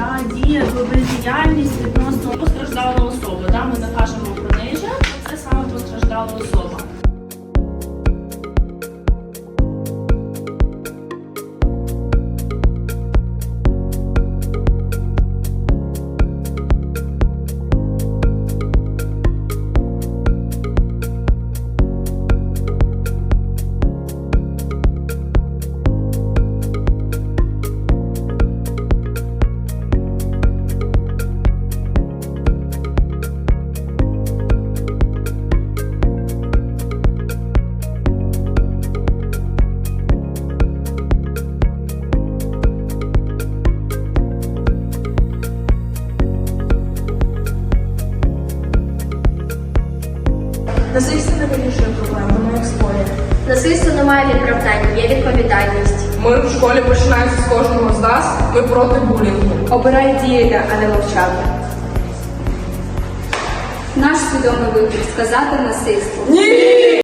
да, дія, добродіяльність, Насильство не вирішує проблем, воно як зброя. Насильство не має відправдань, є відповідальність. Ми в школі починаємо з кожного з нас. Ми проти булінгу. Обирай діяти, а не мовчати. Наш свідомий вибір сказати насильство. Ні!